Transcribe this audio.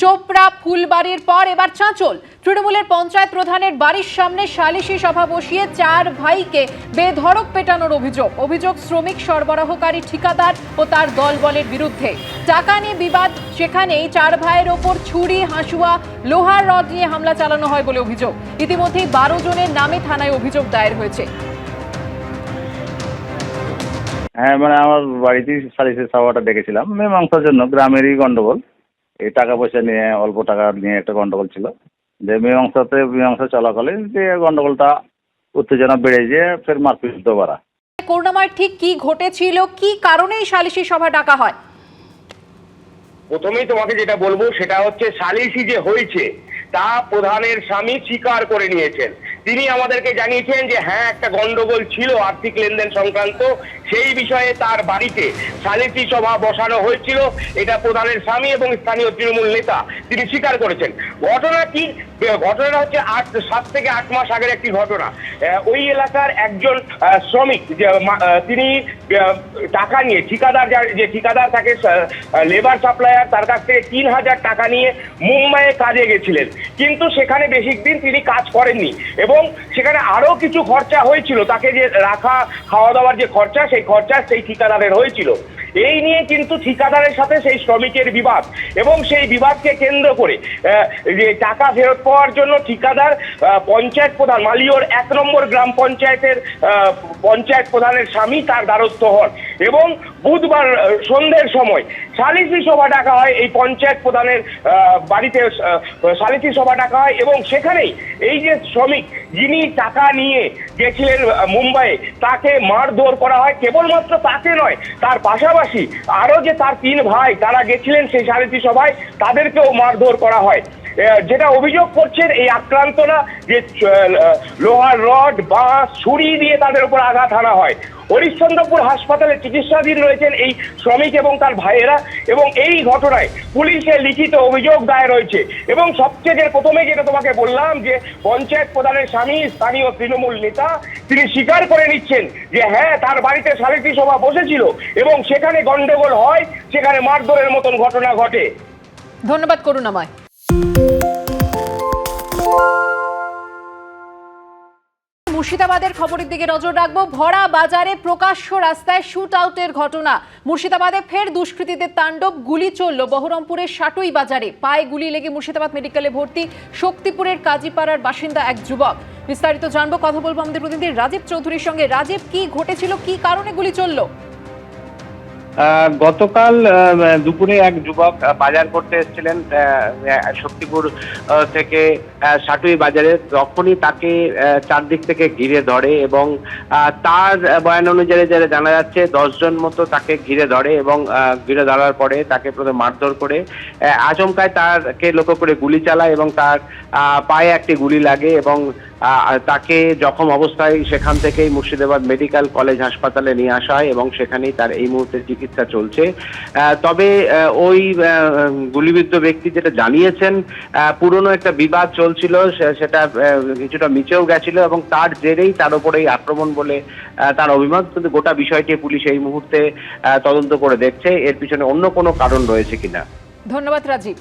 চোপড়া, ফুলবাড়ির পর এবার চাঁচল। তৃণমূলের পঞ্চায়েত প্রধানের বাড়ির সামনে সালিশি সভা বসিয়ে চার ভাইকে বেধড়ক পেটানোর অভিযোগ। অভিযোগ শ্রমিক সরবরাহকারী ঠিকাদার ও তার দলবলের বিরুদ্ধে। টাকা নিয়ে বিবাদ, সেখানেই চার ভাইয়ের ওপর ছুরি, হাসুয়া, লোহার রড নিয়ে হামলা চালানো হয় বলে অভিযোগ। ইতিমধ্যেই বারো জনের নামে থানায় অভিযোগ দায়ের হয়েছে। হ্যাঁ মানে আমার বাড়িতেই সালিসের সভাটা দেখেছিলাম। মীমাংসার জন্য, গ্রামেরই গন্ডগোল। এই টাকা পয়সা নিয়ে অল্প টাকা নিয়ে একটা গন্ডগোল ছিল। যে মীমাংসাতে মীমাংসা চলাকালীন যে গন্ডগোলটা উত্তেজনা বেড়ে যেয়ে ফের মারপিট বাড়া করুণাময় ঠিক কি ঘটেছিল? কি কারণে সালিশি সভা ডাকা হয়? প্রথমেই তোমাকে যেটা বলব সেটা হচ্ছে সালিসি যে হয়েছে তা প্রধানের স্বামী স্বীকার করে নিয়েছেন। তিনি আমাদেরকে জানিয়েছেন যে হ্যাঁ একটা গন্ডগোল ছিল আর্থিক লেনদেন সংক্রান্ত, সেই বিষয়ে তার বাড়িতে সালিসি সভা বসানো হয়েছিল। এটা প্রধানের স্বামী এবং স্থানীয় তৃণমূল নেতা, তিনি স্বীকার করেছেন। ঘটনা কি? ঘটনাটা হচ্ছে আট, সাত থেকে আট মাস আগের একটি ঘটনা। ওই এলাকার একজন শ্রমিক তিনি টাকা নিয়ে, ঠিকাদার যার- যে ঠিকাদার তাকে লেবার সাপ্লায়ার তার কাছ থেকে তিন হাজার টাকা নিয়ে মুম্বাইয়ে কাজে গেছিলেন। কিন্তু সেখানে বেশি দিন তিনি কাজ করেননি। এবং সেখানে আরও কিছু খরচা হয়েছিল। তাকে যে রাখা, খাওয়া দাওয়ার যে খরচা, সেই খরচা সেই ঠিকাদারের হয়েছিল। এই নিয়ে কিন্তু ঠিকাদারের সাথে সেই শ্রমিকের বিবাদ এবং সেই বিবাদকে কেন্দ্র করে টাকা ফেরত পাওয়ার জন্য ঠিকাদার পঞ্চায়েত প্রধান মালিয়র এক নম্বর গ্রাম পঞ্চায়েতের পঞ্চায়েত প্রধানের স্বামী তার দ্বারস্থ হন। এবং বুধবার সন্ধ্যের সময় সালিসি সভা ডাকা হয়, এই পঞ্চায়েত প্রধানের বাড়িতে সালিসি সভা ডাকা হয় এবং সেখানেই এই যে শ্রমিক যিনি টাকা নিয়ে গেছিলেন মুম্বাইয়ে, তাকে মারধর করা হয়। কেবলমাত্র তাকে নয়, তার পাশাপাশি আরও যে তার তিন ভাই তারা গেছিলেন সেই সালিসি সভায়, তাদেরকেও মারধর করা হয়। যেটা অভিযোগ করছেন এই আক্রান্তরা যে লোহার রড বা ছুরি দিয়ে তাদের উপর আঘাত হানা হয়। হরিশ্চন্দ্রপুর হাসপাতালে চিকিৎসাধীন রয়েছেন এই শ্রমিক এবং তার ভাইয়েরা এবং এই ঘটনায় পুলিশে লিখিত অভিযোগ দায়ের হয়েছে। এবং সবচেয়ে প্রথমে যেটা তোমাকে বললাম যে, পঞ্চায়েত প্রধানের স্বামী, স্থানীয় তৃণমূল নেতা, তিনি স্বীকার করে নিচ্ছেন যে হ্যাঁ তার বাড়িতে সালিসি সভা বসেছিল এবং সেখানে গন্ডগোল হয়, সেখানে মারধরের মতন ঘটনা ঘটে। ধন্যবাদ করুণাময়। মুর্শিদাবাদের খবরের দিকে নজর রাখব। ভরা বাজারে প্রকাশ্য রাস্তায় শুট আউটের ঘটনা। মুর্শিদাবাদে ফের দুষ্কৃতীদের তাণ্ডব, গুলি চলল। বহরমপুরের সাটুই বাজারে পায়ে গুলি লেগে মুর্শিদাবাদ মেডিকেলে ভর্তি শক্তিপুরের কাজীপাড়ার বাসিন্দা এক যুবক। বিস্তারিত জানব, কথা বলব আমাদের প্রতিনিধি রাজীব চৌধুরীর সঙ্গে। রাজীব, কি ঘটেছিল? কি কারণে গুলি চলল? গতকাল দুপুরে এক যুবক বাজার করতে এসেছিলেন শক্তিপুর থেকে সাটুই বাজারে। তখনই তাকে চারদিক থেকে ঘিরে ধরে এবং তার বয়ান অনুযায়ী যারা জানা যাচ্ছে, দশজন মতো তাকে ঘিরে ধরে এবং ঘিরে ধরার পরে তাকে প্রথমে মারধর করে আচমকায় তারকে লক্ষ্য করে গুলি চালায় এবং তার পায়ে একটি গুলি লাগে এবং তাকে জখম অবস্থায় সেখান থেকেই মুর্শিদাবাদ মেডিকেল কলেজ হাসপাতালে নিয়ে আসা হয় এবং সেখানেই তার এই মুহূর্তে চিকিৎসা চলছে। তবে ওই গুলিবিদ্ধ ব্যক্তি যেটা জানিয়েছেন পুরনো একটা বিবাদ চলছিল সেটা কিছুটা মিচেও গেছিল এবং তার জেরেই তার উপরেই আক্রমণ বলে তার অভিমত। কিন্তু গোটা বিষয়টি পুলিশ এই মুহূর্তে তদন্ত করে দেখছে। এর পিছনে অন্য কোনো কারণ রয়েছে কিনা? ধন্যবাদ, রাজীব।